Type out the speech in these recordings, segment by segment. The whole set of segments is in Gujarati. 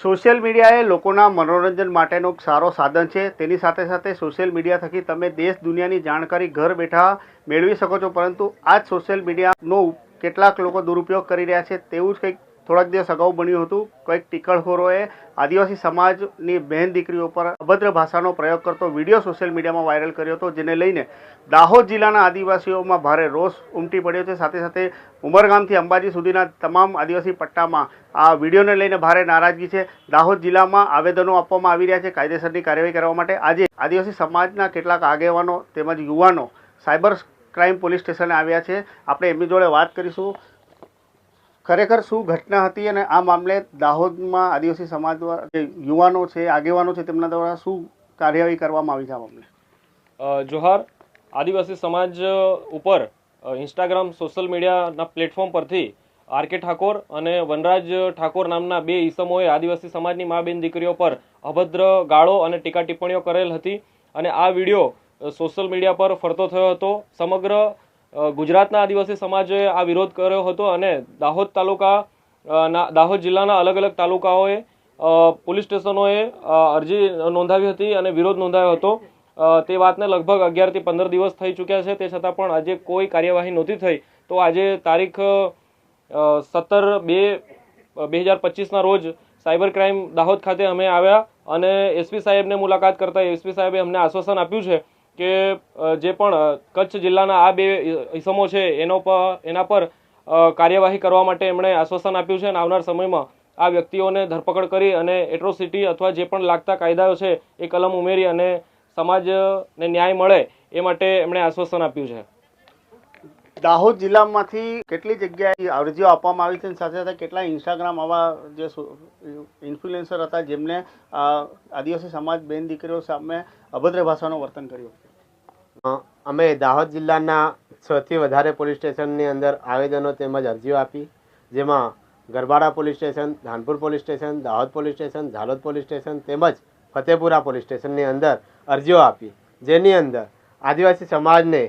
સોશિયલ મીડિયા એ લોકોના મનોરંજન માટેનો સારો સાધન છે. તેની સાથે સાથે સોશિયલ મીડિયા થકી તમે દેશ દુનિયાની જાણકારી ઘર બેઠા મેળવી શકો છો. પરંતુ આ જ સોશિયલ મીડિયાનો કેટલાક લોકો દુરુપયોગ કરી રહ્યા છે. તેવું જ કંઈક થોડાક દિવસ અગાઉ બન્યું હતું, કંઈક ટીકળખોરોએ આદિવાસી સમાજની બહેન દીકરીઓ પર અભદ્ર ભાષાનો પ્રયોગ કરતો વીડિયો સોશિયલ મીડિયામાં વાયરલ કર્યો હતો, જેને લઈને દાહોદ જિલ્લાના આદિવાસીઓમાં ભારે રોષ ઉમટી પડ્યો છે. સાથે સાથે ઉમરગામથી અંબાજી સુધીના તમામ આદિવાસી પટ્ટામાં આ વિડીયોને લઈને ભારે નારાજગી છે. દાહોદ જિલ્લામાં આવેદનો આપવામાં આવી રહ્યા છે. કાયદેસરની કાર્યવાહી કરવા માટે આજે આદિવાસી સમાજના કેટલાક આગેવાનો તેમજ યુવાનો સાયબર ક્રાઇમ પોલીસ સ્ટેશને આવ્યા છે. આપણે એમની જોડે વાત કરીશું. ખરેખર શું ઘટના હતી અને આ મામલે દાહોદમાં આદિવાસી સમાજ દ્વારા યુવાનો છે, આગેવાનો છે, તેમના દ્વારા શું કાર્યવાહી કરવામાં આવી છે આ મામલે? જોહાર, આદિવાસી સમાજ ઉપર ઇન્સ્ટાગ્રામ સોશિયલ મીડિયાના પ્લેટફોર્મ પરથી આર કે ઠાકોર અને વનરાજ ઠાકોર નામના બે ઈસમોએ આદિવાસી સમાજની મા બેન દીકરીઓ પર અભદ્ર ગાળો અને ટીકા ટિપ્પણીઓ કરેલ હતી અને આ વીડિયો સોશિયલ મીડિયા પર ફરતો થયો હતો. સમગ્ર ગુજરાતના આદિવાસી સમાજે આ વિરોધ કર્યો હતો અને દાહોદ તાલુકા દાહોદ જિલ્લાના અલગ અલગ તાલુકાઓએ પોલીસ સ્ટેશનોએ અરજી નોંધાવી હતી અને વિરોધ નોંધાયો હતો. તે વાતને લગભગ અગિયારથી પંદર દિવસ થઈ ચૂક્યા છે. તે છતાં પણ આજે કોઈ કાર્યવાહી નહોતી થઈ. તો આજે તારીખ સત્તર બે બે હજાર પચીસના રોજ સાયબર ક્રાઇમ દાહોદ ખાતે અમે આવ્યા અને એસપી સાહેબને મુલાકાત કરતા એસપી સાહેબે અમને આશ્વાસન આપ્યું છે કે જે પણ કચ્છ જિલ્લાના આ બે ઇસમો છે, એનો પર એના પર કાર્યવાહી કરવા માટે એમણે આશ્વાસન આપ્યું છે અને આવનાર સમયમાં આ વ્યક્તિઓને ધરપકડ કરી અને એટ્રોસિટી અથવા જે પણ લાગતા કાયદાઓ છે, એ કલમ ઉમેરી અને સમાજને ન્યાય મળે એ માટે એમણે આશ્વાસન આપ્યું છે. દાહોદ જિલ્લામાંથી કેટલી જગ્યાએ અરજીઓ આપવામાં આવી છે અને સાથે સાથે કેટલા ઇન્સ્ટાગ્રામ આવા જે ઇન્ફ્લુએન્સર હતા જેમને આદિવાસી સમાજ બેન દીકરીઓ સામે અભદ્ર ભાષાનું વર્તન કર્યું? અમે દાહોદ જિલ્લાના છથી વધારે પોલીસ સ્ટેશનની અંદર આવેદનો તેમજ અરજીઓ આપી, જેમાં Garbada police station, Dhanpur police station, Dahod police station, Jhalod police station તેમજ ફતેપુરા પોલીસ સ્ટેશનની અંદર અરજીઓ આપી. જેની અંદર આદિવાસી સમાજને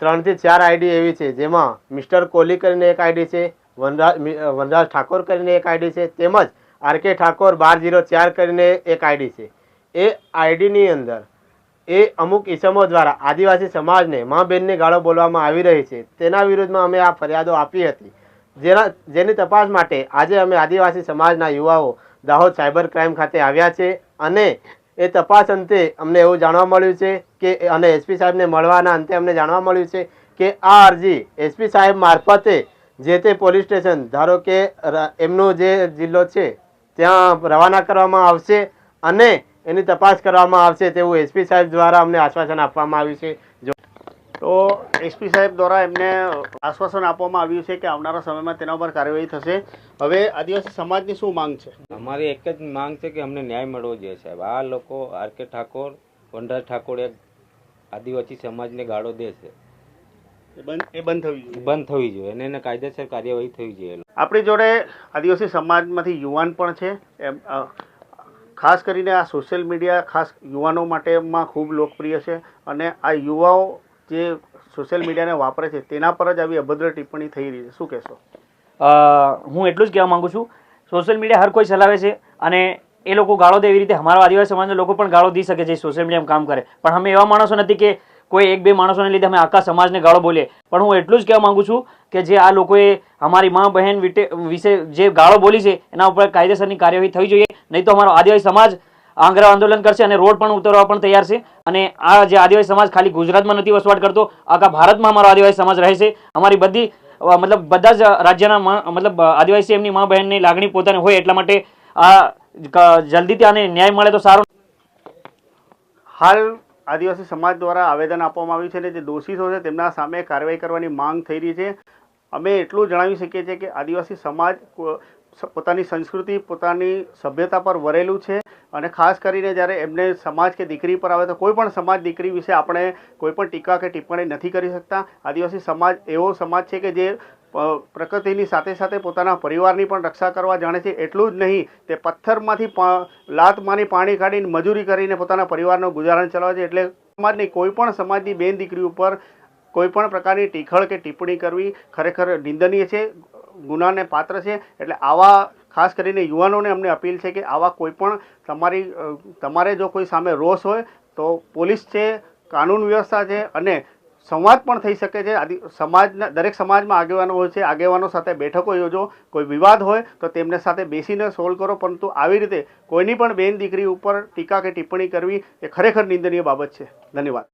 ત્રણથી ચાર આઈડી એવી છે, જેમાં મિસ્ટર કોહલી કરીને એક આઈડી છે, વનરાજ વનરાજ ઠાકોર કરીને એક આઈડી છે, તેમજ આર કે ઠાકોર બાર જીરો ચાર કરીને એક આઈડી છે. એ આઈડીની અંદર એ અમુક ઇસમો દ્વારા આદિવાસી સમાજને મા બેનની ગાળો બોલવામાં આવી રહી છે. તેના વિરુદ્ધમાં અમે આ ફરિયાદો આપી હતી. જેના, જેની તપાસ માટે આજે અમે આદિવાસી સમાજના યુવાઓ દાહોદ સાયબર ક્રાઇમ ખાતે આવ્યા છે અને એ તપાસ અંતે અમને એવું જાણવા મળ્યું છે કે, અને એસપી સાહેબને મળવાના અંતે અમને જાણવા મળ્યું છે કે આ અરજી એસપી સાહેબ મારફતે જે તે પોલીસ સ્ટેશન, ધારો કે એમનો જે જિલ્લો છે, ત્યાં રવાના કરવામાં આવશે અને એની તપાસ કરવામાં આવશે તેવું એસપી સાહેબ દ્વારા અમને આશ્વાસન આપવામાં આવ્યું છે. જો તો એસપી સાહેબ દ્વારા એમને આશ્વાસન આપવામાં આવ્યું છે કે આવનારા સમયમાં તેના ઉપર કાર્યવાહી થશે. હવે આદિવાસી સમાજની શું માંગ છે? અમારી એક જ માંગ છે કે અમને ન્યાય મળવો જોઈએ સાહેબ. આ લોકો આર કે ઠાકોર વનરાજ ઠાકોર એક આદિવાસી સમાજને ગાળો દે છે. એ બંધ એ બંધ થવી જોઈએ. બંધ થવી જોઈએ અને એને કાયદેસર કાર્યવાહી થવી જોઈએ. આપણી જોડે આદિવાસી સમાજમાંથી યુવાન પણ છે. એમ ખાસ કરીને આ સોશિયલ મીડિયા ખાસ યુવાનો માટેમાં ખૂબ લોકપ્રિય છે અને આ યુવાઓ જે સોશિયલ મીડિયાને વાપરે છે, તેના પર જ આવી અભદ્ર ટિપ્પણી થઈ રહી છે. શું કહેશો? હું એટલું જ કહેવા માગું છું. સોશિયલ મીડિયા હર કોઈ ચલાવે છે અને એ લોકો ગાળો દે એવી રીતે અમારા આદિવાસી સમાજના લોકો પણ ગાળો દઈ શકે છે સોશિયલ મીડિયામાં કામ કરે. પણ અમે એવા માણસો નથી કે કોઈ એક બે માણસોને લીધે અમે આખા સમાજને ગાળો બોલીએ. પણ હું એટલું જ કહેવા માંગુ છું કે જે આ લોકોએ અમારી મા બહેન વિશે જે ગાળો બોલી છે, એના ઉપર કાયદેસરની કાર્યવાહી થવી જોઈએ. નહીં તો અમારો આદિવાસી સમાજ આંગ્રા આંદોલન કરશે અને રોડ પણ ઉતરવા પણ તૈયાર છે. અને આ જે આદિવાસી સમાજ ખાલી ગુજરાતમાં નથી વસવાટ કરતો, આખા ભારતમાં અમારો આદિવાસી સમાજ રહે છે. અમારી બધી મતલબ બધા જ રાજ્યના મતલબ આદિવાસી એમની મા બહેનની લાગણી પોતાની હોય એટલા માટે આ જલ્દીથી આને ન્યાય મળે તો સારું. હાલ આદિવાસી સમાજ દ્વારા આવેદન આપવામાં આવ્યું છે અને જે દોષિતો છે તેમના સામે કાર્યવાહી કરવાની માંગ થઈ રહી છે. અમે એટલું જણાવી શકીએ છીએ કે આદિવાસી સમાજ પોતાની સંસ્કૃતિ, પોતાની સભ્યતા પર વરેલું છે અને ખાસ કરીને જ્યારે એમને સમાજ કે દીકરી પર આવે તો કોઈ પણ સમાજ દીકરી વિશે આપણે કોઈ પણ ટીકા કે ટિપ્પણી નથી કરી શકતા. આદિવાસી સમાજ એવો સમાજ છે કે જે પ્રકૃતિની સાથે સાથે પોતાના પરિવારની પણ રક્ષા કરવા જાણે છે. એટલું જ નહીં, તે પથ્થરમાંથી લાત મારી પાણી કાઢીને મજૂરી કરીને પોતાના પરિવારનું ગુજારણ ચલાવે છે. એટલે સમાજની કોઈ પણ સમાજની બેન દીકરી ઉપર કોઈ પણ પ્રકારની ટીખળ કે ટિપ્પણી કરવી ખરેખર નિંદનીય છે, ગુનાને પાત્ર છે. એટલે આવા, ખાસ કરીને યુવાનોને અમને અપીલ છે કે આવા કોઈ પણ તમારી તમારે જો કોઈ સામે રોષ હોય તો પોલીસ છે, કાનૂન વ્યવસ્થા છે અને સંવાદ પણ થઈ શકે છે. આદિ, સમાજના, દરેક સમાજમાં આગેવાનો હોય છે. આગેવાનો સાથે બેઠકો યોજો. કોઈ વિવાદ હોય તો તેમને સાથે બેસીને સોલ્વ કરો. પરંતુ આવી રીતે કોઈની પણ બેન દીકરી ઉપર ટીકા કે ટિપ્પણી કરવી એ ખરેખર નિંદનીય બાબત છે. ધન્યવાદ.